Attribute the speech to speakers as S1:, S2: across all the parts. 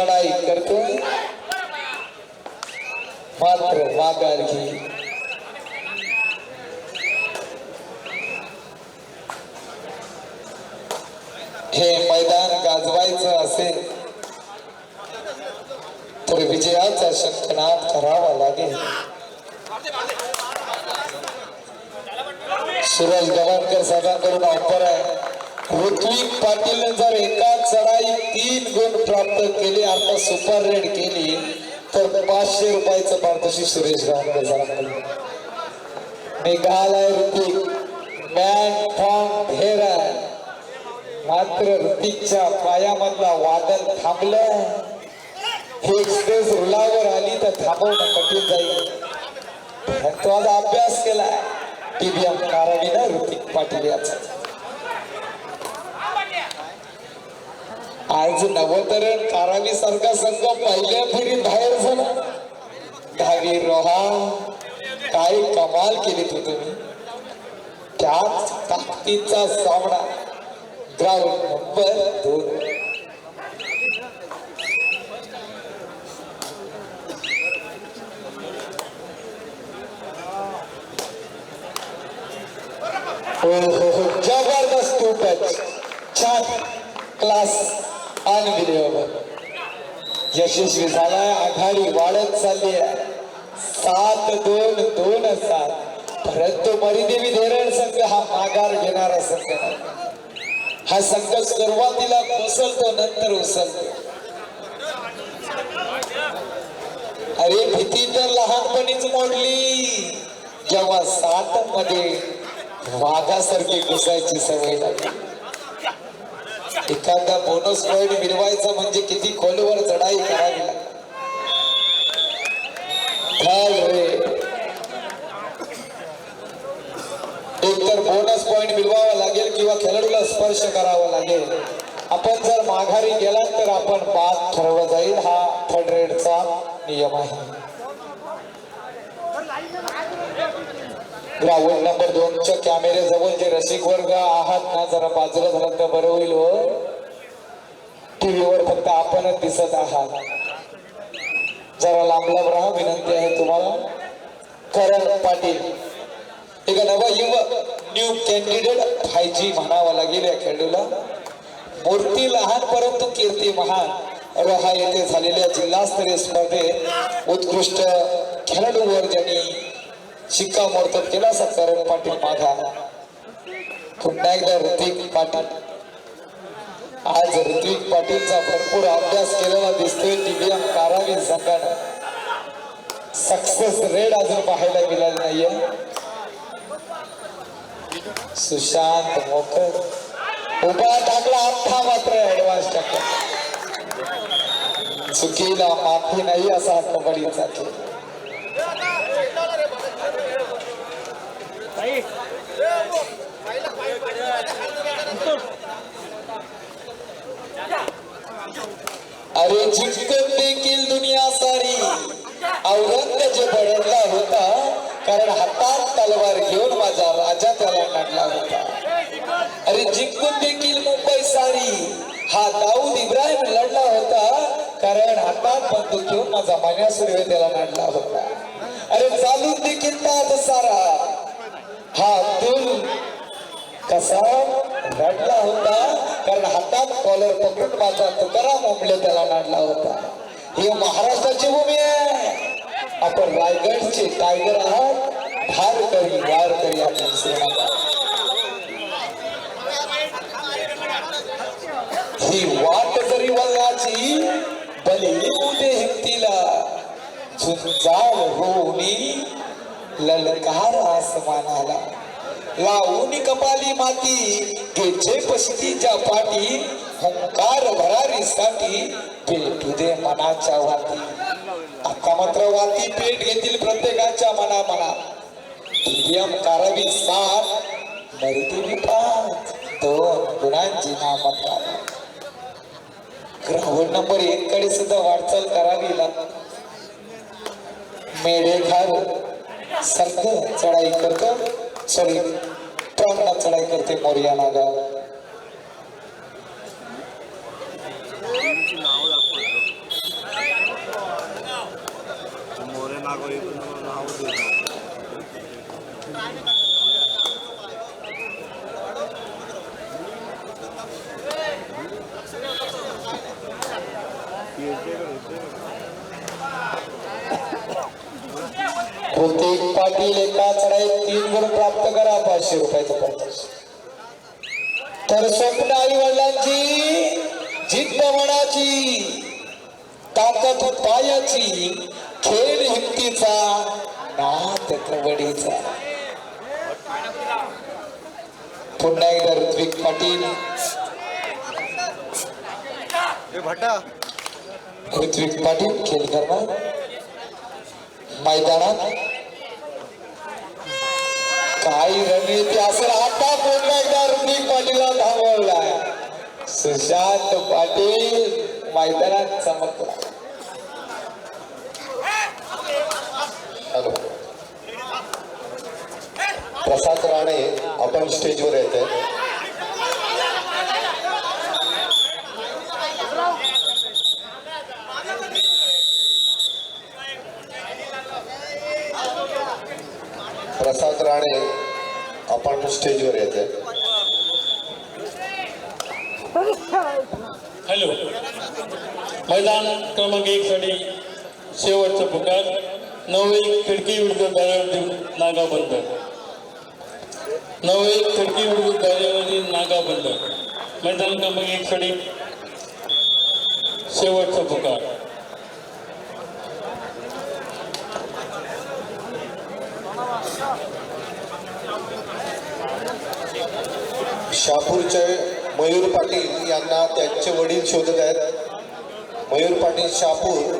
S1: चढाई करतो मात्र माघार घे हे मैदान गाजवायचं असेल तर विजयाचा शंखनाद करावा लागेल. सुरज गवाणकर साहेबांकडून ऑफर आहे. ऋत्विक पाटील जर एका चढाई तीन गुण प्राप्त केले आता सुपर रेड केली तर पाचशे रुपयाचं पारितोषिक सुरेश गवाणकर साहेबांकडून निघालाय ऋतिक मॅन फ्रॉम भेरा मात्र ऋतिकच्या पायामधला वादळ थांबलं ही एक्सप्रेस रुलावर आली तर थांबवणं कठीण जाईल. तो आज अभ्यास केलाय. टीबीएम कारागीनं ऋतिक पाटील याचा. आज नवतरण कारावी सारखा संघ पहिल्या फेरीत बाहेर झाला. दहावी रोहा काय कमाल केली तू तुम्ही. त्याच ताकदीचा सामना ग्राउंड नंबर दोन. हो हो हो जबरदस्त टू छान. क्लास अनबिलिव्हेबल यशस्वी झालाय आघाडी वाढत चालली आहे. सात दोन दोन सात. परंतु मरिदेवी धोरण संघ हा माघार घेणारा संघ हा संघ सुरुवातीला कोसळतो नंतर उसळतो अरे भीती तर लहानपणीच मोडली. जेव्हा सात मध्ये वाघासारखी घुसायची सवय लागली. एखादा बोनस पॉईंट मिळवायचा म्हणजे किती खोलवर चढाई करावी? एकतर बोनस पॉईंट मिळवावा लागेल किंवा खेळाडूला स्पर्श करावा लागेल. आपण जर माघारी गेला तर आपण बाद ठरवलं जाईल. हा थर्ड रेडचा नियम आहे. ग्राउंड नंबर दोनच्या कॅमेरे जवळ जे रसिक वर्ग आहात ना जरा बाजूला झालं तर बरं होईल हो. टीव्हीवर फक्त आपणच दिसत आहात. जरा लांब लांब राहा विनंती आहे तुम्हाला. करण पाटील. एक नवा युवक न्यू कॅन्डिडेट फायजी म्हणावा लागेल या खेळाडूला. मूर्ती लहान परंतु कीर्ती महान. रोहा येथे झालेल्या जिल्हास्तरीय स्पर्धेत उत्कृष्ट खेळाडूवर ज्यांनी शिक्कामोर्तब केला असा पाटील माझा पुन्हा एकदा ऋतिक पाटील. आज ऋतिक पाटीलचा भरपूर अभ्यास केलेला दिसतोय टीव्हीएम कारावी संघानं. सक्सेस रेड अजून पाहायला मिळाली नाहीये. सुशांत मोकर उभा टाकला अठ्ठा मात्र ऍडव्हान्स टाकला. चुकीला माफी नाही असा हा कबड्डीचा खेळ. अरे जिंकत देखील दुनिया सारी औरंगजेब बडरला होता कारण हातात तलवार घेऊन माझा राजा त्याला काढला होता. अरे जिंकून देखील मुंबई सारी हा दाऊद इब्राहिम लढला होता कारण हातात बंदूक घेऊन माझा मान्या सुर्वे त्याला लढला होता. अरे चालून देखील ताज सारा कसा रडला होता कारण हातात कॉलर पकडून माझा तुकाराम उमले त्याला नाडला होता. ही महाराष्ट्राची भूमी आहे. आपण रायगडचे टायगर आहात. धार करी वार करी आपण ही वाट जरी वल्लाची बली उदे हिमतीला झुंजाळ होऊनी ललकार आसमानाला. लावून कपाली माती घेचे पशतीच्या पाठी हुंकार भरारीसाठी पेटू दे मनाच्या वाती. आता मात्र वाती पेट घेतील प्रत्येकाच्या मना मना दिव्यम कारावी सात मर्दिवी पाच दोन गुणांची नामता ग्राउंड नंबर एक कडे सुद्धा वाटचाल करावी लागते मेढेखार संघ चढाई करतो. सॉरी प्रांगणात चढाई करते मोर्या नागा मोरे नागो नाव प्रत्येक पाटील एका चढाईत तीन गुण प्राप्त करा पाचशे रुपयाचं पारितोषिक तर स्वप्न आई वडिलांची जिद्द मनाची ताकद पायाची खेळ हिमतीचा नाद कबड्डीचा पुन्हा एकदा ऋत्विक पाटील. ऋत्विक पाटील खेळ करणार. मैदानात काही रणनीती असेल आता पुन्हा एकदा ऋत्विक पाटीलला थांबवलाय सुशांत पाटील मैदानात चमकला.
S2: हॅलो. प्रसाद राणे आपण स्टेजवर येतोय. प्रसाद राणे आपण स्टेजवर येत
S3: हॅलो. मैदान क्रमांक एक साठी शेवटचा पुकार नऊ एक खिडकी विरुद्ध दारावरती नागा बंद. नऊ एक खिडकी विरुद्ध दारावरती नागा बंद. मैदान क्रमांक एक साठी शेवटचा पुकार
S2: शहापूरचे मयूर पाटील यांना त्यांचे वडील शोधत आहेत. मयूर पाटील शहापूर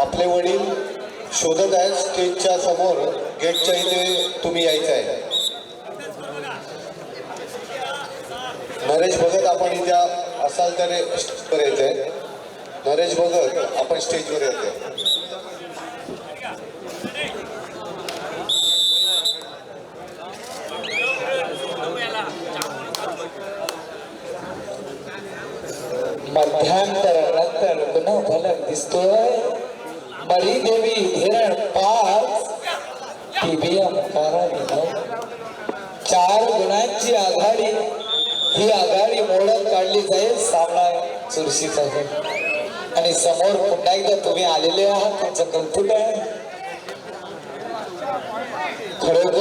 S2: आपले वडील शोधत आहेत स्टेजच्या समोर गेटच्या इथे तुम्ही यायचं आहे. नरेश भगत आपण इथे असाल तर स्टेजवर आहे नरेश भगत आपण स्टेजवर येते
S1: मध्यांतरानंतर पुन्हा फलक दिसतोय. मरी देवी हिरण पाच. टीबीएम कारावी चार गुणांची आघाडी. ही आघाडी मोडत काढली जाईल सामना चुरशीचा होईल आणि समोर पुन्हा एकदा तुम्ही आलेले आहात तुमचं कौतुक आहे. खरोखर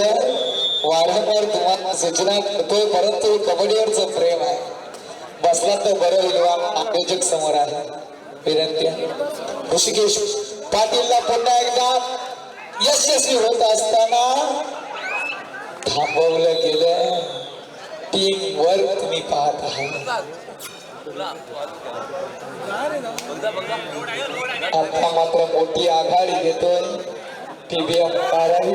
S1: वारंवार तुम्हाला सूचना करतोय परंतु कबड्डीवरचं प्रेम आहे. बसला तर बरं होईल आयोजक समोर आहे. विनंती आहे. ऋषिकेश पाटीलला पुन्हा एकदा यशस्वी होत असताना थांबवलं गेलं टीम वर्क तुम्ही पाहत आहे आता मात्र मोठी आघाडी घेतोय. टीबीएम कारण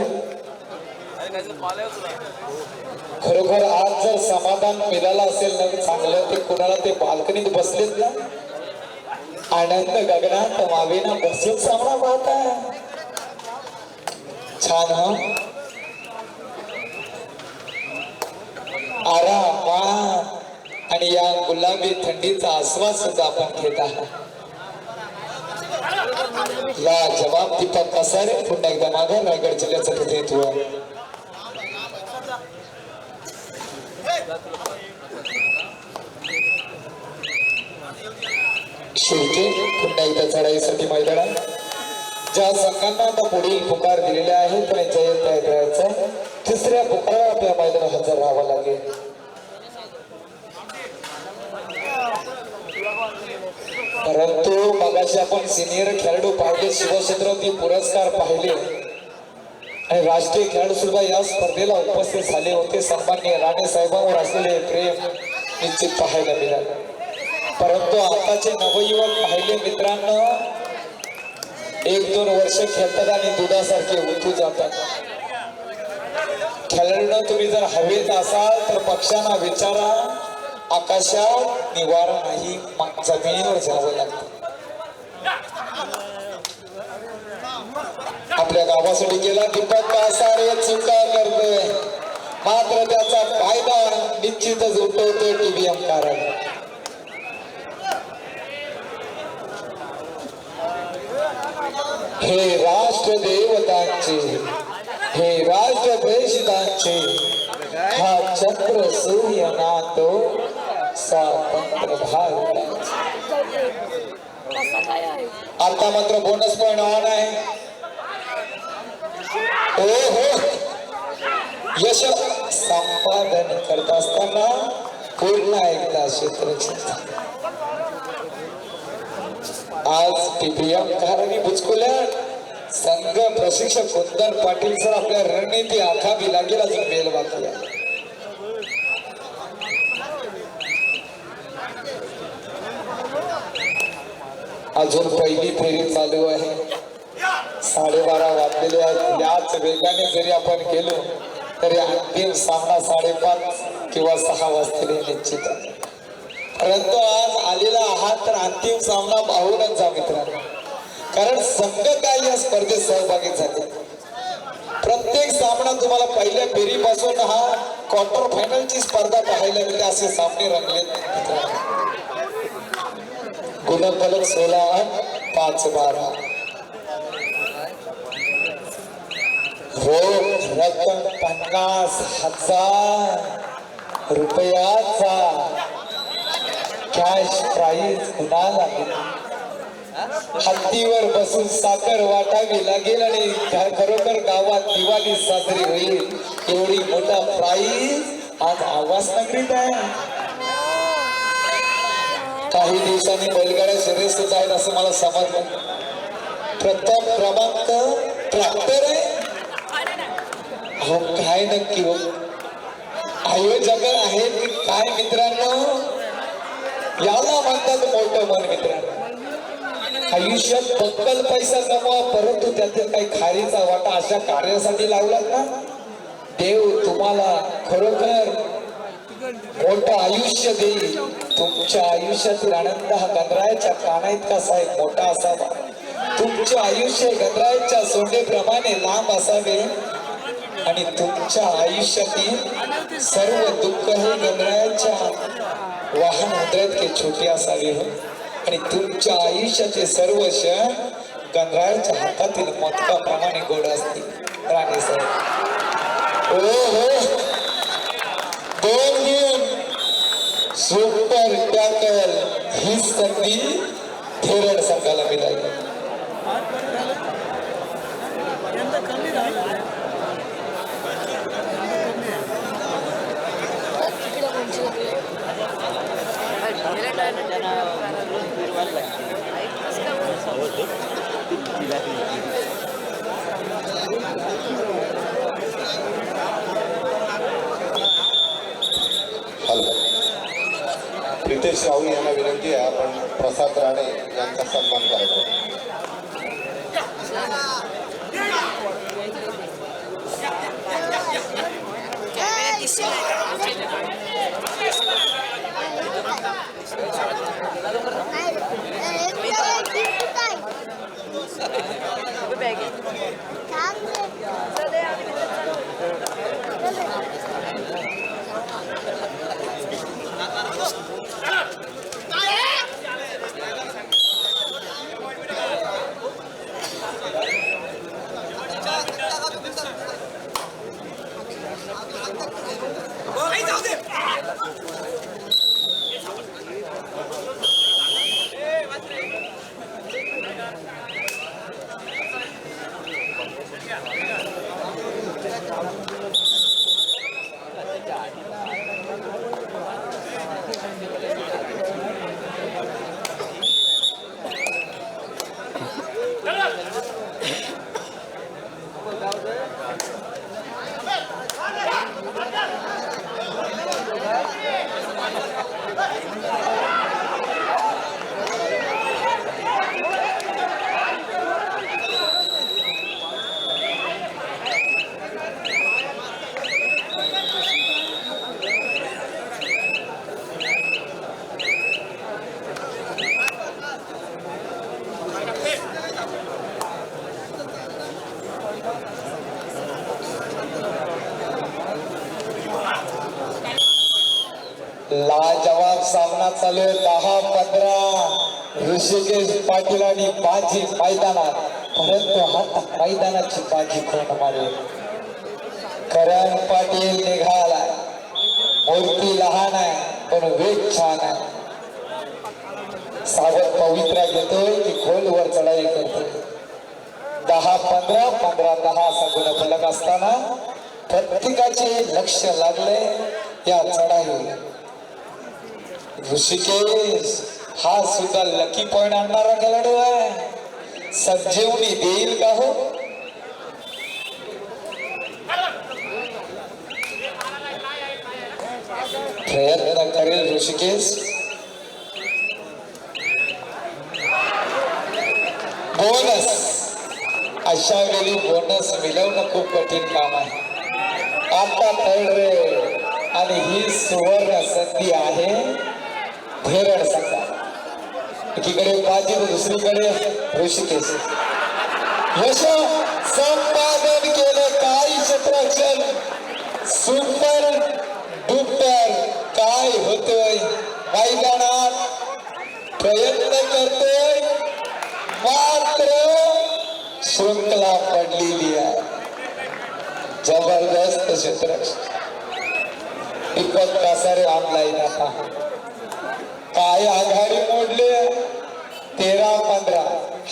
S1: खरोखर आज जर समाधान मिळालं असेल ना चांगलं ते कुणाला ते बाल्कनीत बसलेत ना आनंद गगनात मावेना बसून सामना पाहताय छान हा? आरा वा आणि या गुलाबी थंडीचा आस्वाद सुद्धा आपण घेत आहात. या जवाब दीपक कसारे पुन्हा एकदा माघार रायगड जिल्ह्याचं प्रतिनिधित्व. शेवटी पुन्हा एकदा चढाईसाठी मैदानात ज्या संघांना आता पुढील पुकार दिलेले आहेत त्यांच्या तयार करायचं तिसऱ्या पुकाराला आपल्या मैदानात हजर राहावं लागेल. परंतु मगाशी आपण सिनियर खेळाडू पाहिले शिवछत्रपती पुरस्कार पाहिले. राष्ट्रीय खेळाडू सुद्धा या स्पर्धेला उपस्थित झाले होते. सन्मान्य राणे साहेबांवर असलेले प्रेम निश्चित पाहायला मिळाले. परंतु आताचे नवयुवक पाहिले मित्रांनो एक दोन वर्ष खेळतात आणि दुधासारखे उतू जातात. खेळाडूंना तुम्ही जर हवेत असाल तर पक्षांना विचारा आकाशात निवारा नाही जमिनीवर जावं लागतं. आपल्या गावासाठी केला दीपक कासारे चुका करतोय. मात्र त्याचा फायदा निश्चितच उठवतोय टीव्हीएम कारण. हे राष्ट्र देवतांचे हे राष्ट्र प्रेषितांचे हा चंद्र सूर्य नातो स्वातंत्र भारत आता मात्र बोनस पॉइंट ऑन आहे. यश संपादन करत पूर्ण एकदा क्षेत्रक्षेत्र आज टीपीएम कारणी बुचकुल्या, संघ प्रशिक्षक कुंदन पाटील सर आपल्या रणनीती आखावी लागेल अजून बेल बाकी आहे अजून फेरी चालू आहे। साडेबारा वाजलेले आहेत. याच वेगाने जरी आपण गेलो तरी अंतिम सामना साडेपाच किंवा सहा वाजतील निश्चित आहे. परंतु आज आलेला आहात तर अंतिम सामना पाहूनच जा मित्रांनो. कारण संघ काय या स्पर्धेत सहभागी झाले. प्रत्येक सामना तुम्हाला पहिल्या फेरीपासून हा क्वार्टर फायनलची स्पर्धा पाहायला मिळते असे सामने रंगले मित्रांनो. गुणफलक सोळा पाच बारा. हो रक्कम पन्नास हजार रुपयाचा कॅश प्राईज कुणाला हत्तीवर बसून साखर वाटावी लागेल आणि खरोखर गावात दिवाळी साजरी होईल. एवढी मोठा प्राईज आज आवाज नगरीत आहे. काही दिवसांनी बैलगाड्या शर्यत आहेत असं मला समजलं. प्रथम क्रमांक ट्रॅक्टर आहे. अहो काय नक्की हो. आयोजक आहेत की काय मित्रांनो? याला म्हणतात मोठं मन मित्रांनो. आयुष्यात बक्कल पैसा जमा परंतु त्यातील काही खारीचा वाटा अशा कार्यासाठी लावलात ना? देव तुम्हाला खरोखर मोठं आयुष्य देईल. तुमच्या आयुष्यातील आनंद हा गंधरायाच्या काना इतका साहेब मोठा असावा. तुमचे आयुष्य गंधरायाच्या सोंडेप्रमाणे लांब असावे. आणि तुमच्या आयुष्यातील सर्व दुःख हे गंधरायाच्या वाहन मुद्रेत छोटे असावे हो. आणि तुमच्या आयुष्याचे सर्व क्षण गंधरायाच्या हातातील मोदकाप्रमाणे गोड असतील. राणे साहेब. ओ हो दोन सुपर टॅकल ही संधी थेरड संघाला मिळाली
S2: हॅलो प्रितेश राऊळ यांना विनंती आहे आपण प्रसाद राणे यांचा सन्मान Hadi yardım edin.
S1: लाजवाब सामना चालू आहे. दहा पंधरा. ऋषिकेश पाटील आणि बाजी मैदानात. परंतु हा मैदानाची बाजी कोण मारेल? करण पाटील निघाला मूर्ती लहान आहे पण वेग छान आहे. सागर पवित्रा घेतोय की खोलवर चढाई करतोय. दहा पंधरा पंधरा दहा असा गुण फलक असताना प्रत्येकाचे लक्ष लागले या चढाई ऋषिकेश हा सुद्धा लकी पॉइंट आणणारा खेळाडू आहे. संजीवनी देईल का हो? प्रयत्न करेल ऋषिकेश. बोनस! अशा वेळी बोनस मिळवणं खूप कठीण काम आहे. आता थर्ड आणि ही सुवर्ण संधी आहे धेरड संघा. एकीकडे बाजी दुसरीकडे ऋषिकेश. यश संपादन केलं काही चित्रक्षण सुपर डुपर काय होतोय? मैदानात प्रयत्न करतोय. मात्र क्षेत्र क्षेत्रक्षण दीपक कासारे ऑनलाईन आता. काय आघाडी मोडले तेरा पंधरा.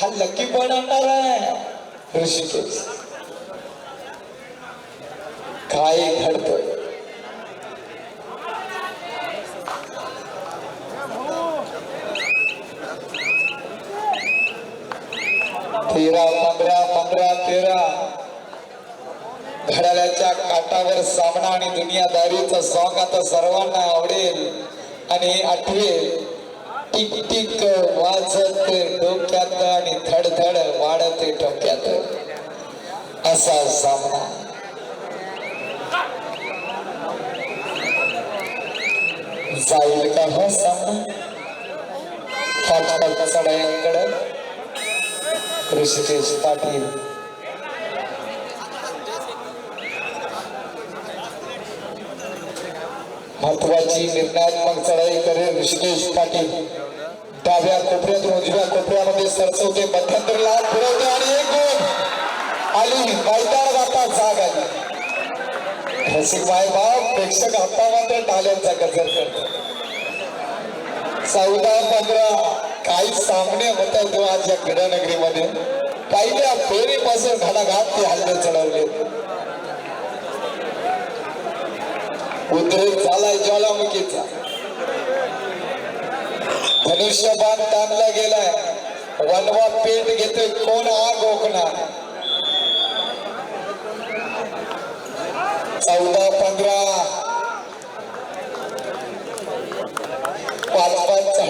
S1: हा लकी पण आणणार आहे. ऋषिकेश. काय घडतोय तेरा पंधरा पंधरा तेरा घड्याळ्याच्या सामना आणि दुनियादारीचं सॉंग आता सर्वांना आवडेल. आणि आठवेल टिक टिक वाजत डोक्यात आणि धडधड वाढत डोक्यात. असा सामना. जाईल का हो सामना? फाटफाट चढायांकडे ऋषिकेश पाटील. महत्वाची निर्णयात्मक चढाई करेल ऋषिकेश पाटील. डाव्या कोपऱ्यातून उजव्या कोपऱ्यामध्ये सरसवते मध्यंतर लाभ फिरवते आणि एक गोल. आली मैदान जाता जाग आली रसिक मायबाप प्रेक्षक हप्ता मात्र टाळ्यांचा गजर करतो. चौदा पंधरा काही सामने होत आहेत आज या क्रीडानगरीमध्ये. पहिल्या फेरीपासून घडाघात ते हल्ले चढवले. उद्रेक झालाय ज्वालामुखीचा. धनुष्यबाण ताणला गेलाय. वनवा पेट घेतोय कोण आग ओकणार? चौदा पंधरा. पाच